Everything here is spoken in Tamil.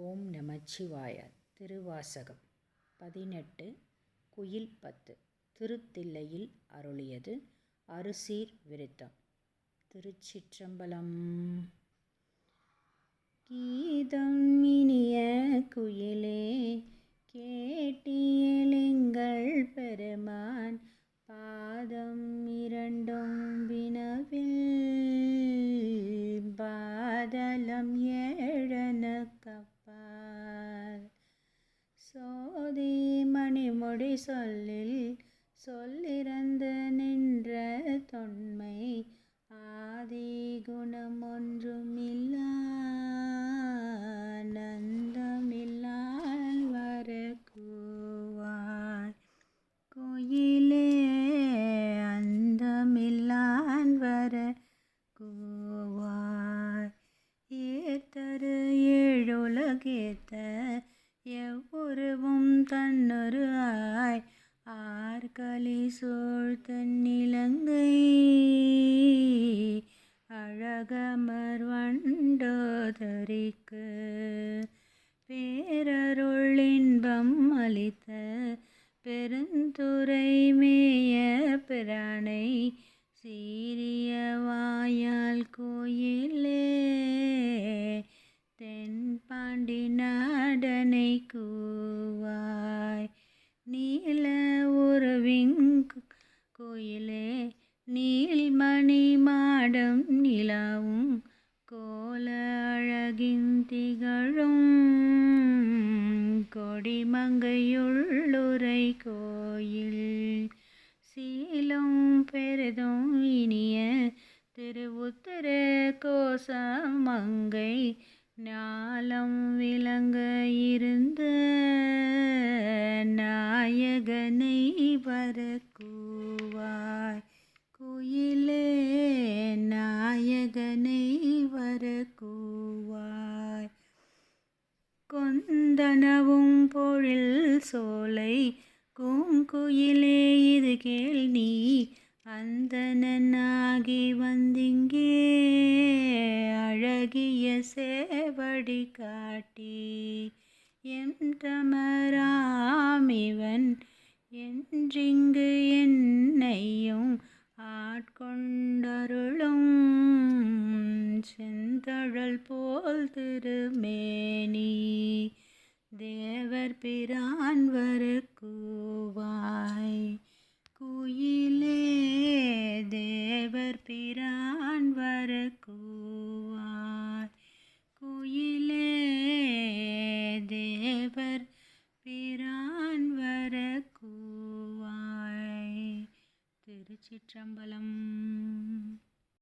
ஓம் நமச்சிவாய. திருவாசகம் பதினெட்டு குயில் பத்து. திருத்தில்லையில் அருளியது அருசீர் விருத்தம். திருச்சிற்றம்பலம். கீதம் இனிய குயிலே மொழி சொல்லில் சொல்லிறந்த நின்ற தொன்மை ஆதி குணம் ஒன்றுமில்லா நந்தமில்லால் வர கூவாய் கோயிலே அந்தமில்லான் வர கூவாய் ஏத்தரு ஏழுலகேத்த எவ்வுருவும் கலி சோழ்த்தன்னிலங்கை அழகமர் வண்டோதரிக்கு பேரருள் இன்பம் அளித்த பெருந்துரை மேய பிரானை சீரிய வாயால் கோயிலே நிலாவும் கோல அழகின் திகழும் கொடிமங்கையுள்ளுரை கோயில் சீலம் பெரிதும் இனிய திருவுத்தர கோசமங்கை ஞாலம் விளங்க இருந்த நாயகனை வரக்கூவாய் குயிலே நான் கனவும் பொழில் சோலை கூங்குயிலே இது கேள் நீ அந்தனாகி வந்திங்கே அழகிய சேவடி காட்டி எம் தமராமிவன் என்றிங்கு என்னையும் ஆட்கொண்டருளும் செந்தழல் போல் திருமேனி. தேவர் பிரான் வருக்குவாய். குயிலே தேவர் பிரான் வருக்குவாய். குயிலே தேவர் பிரான் வர திருச்சிற்றம்பலம்.